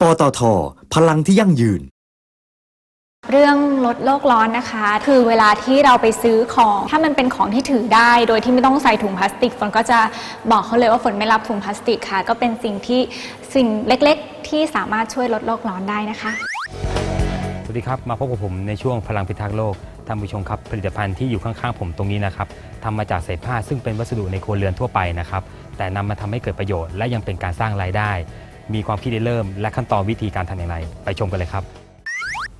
ปตท พลังที่ยั่งยืน เรื่องลดโลกร้อนนะคะ คือเวลาที่เราไปซื้อของ ถ้ามันเป็นของที่ถือได้ โดยที่ไม่ต้องใส่ถุงพลาสติกฝนก็จะบอกเขาเลยว่าฝนไม่รับถุงพลาสติกค่ะ ก็เป็นสิ่งที่สิ่งเล็กๆ ที่สามารถช่วยลดโลกร้อนได้นะคะ สวัสดีครับ มาพบกับผมในช่วงพลังพิทักษ์โลกท่านผู้ชมครับผลิตภัณฑ์ที่อยู่ข้างๆผมตรงนี้นะครับทำมาจากสายผ้าซึ่งเป็นวัสดุในครัวเรือนทั่วไปนะครับแต่นำมาทำให้เกิดประโยชน์และยังเป็นการสร้างรายได้ มีความคิดได้เริ่ม และขั้นตอนวิธีการทำอย่างไร ไปชมกันเลยครับ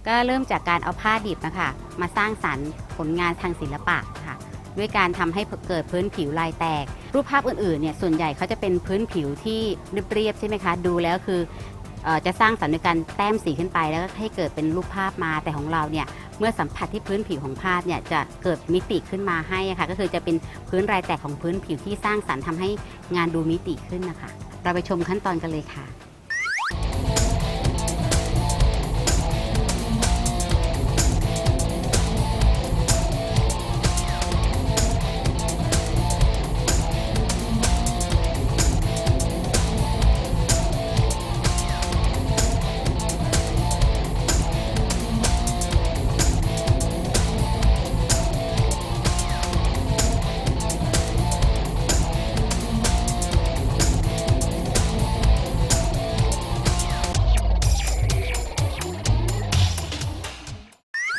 ก็เริ่มจากการเอาผ้าดิบนะคะมาสร้างสรรค์ผลงานทางศิลปะค่ะ ด้วยการทำให้เกิดพื้นผิวลายแตก รูปภาพอื่นๆเนี่ยส่วนใหญ่เขาจะเป็นพื้นผิวที่เรียบๆใช่ไหมคะ ดูแล้วคือ จะสร้างสรรค์ด้วยการแต้มสีขึ้นไปแล้วก็ให้เกิดเป็นรูปภาพมาแต่ของเราเนี่ยเมื่อสัมผัสที่พื้นผิวของภาพเนี่ยจะเกิดมิติขึ้นมาให้ค่ะก็คือจะเป็นพื้นรายแตกของพื้นผิวที่สร้างสรรค์ทำให้งานดูมิติขึ้นนะคะ เราไปชมขั้นตอนกันเลยค่ะ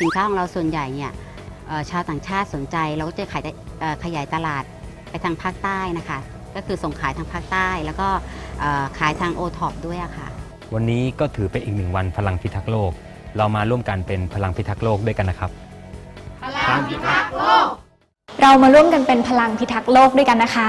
สินค้าของเราส่วนใหญ่เนี่ยเอ่อชาวต่างชาติสนใจเราก็จะขายได้เอ่อขยายตลาดไปทางภาคใต้นะคะ ก็คือส่งขายทางภาคใต้ แล้วก็เอ่อขายทางโอท็อปด้วยอะค่ะ วันนี้ก็ถือเป็นอีกหนึ่งวันพลังพิทักษ์โลก เรามาร่วมกันเป็นพลังพิทักษ์โลกด้วยกันนะครับเรามาร่วมกันเป็นพลังพิทักษ์โลกด้วยกันนะคะ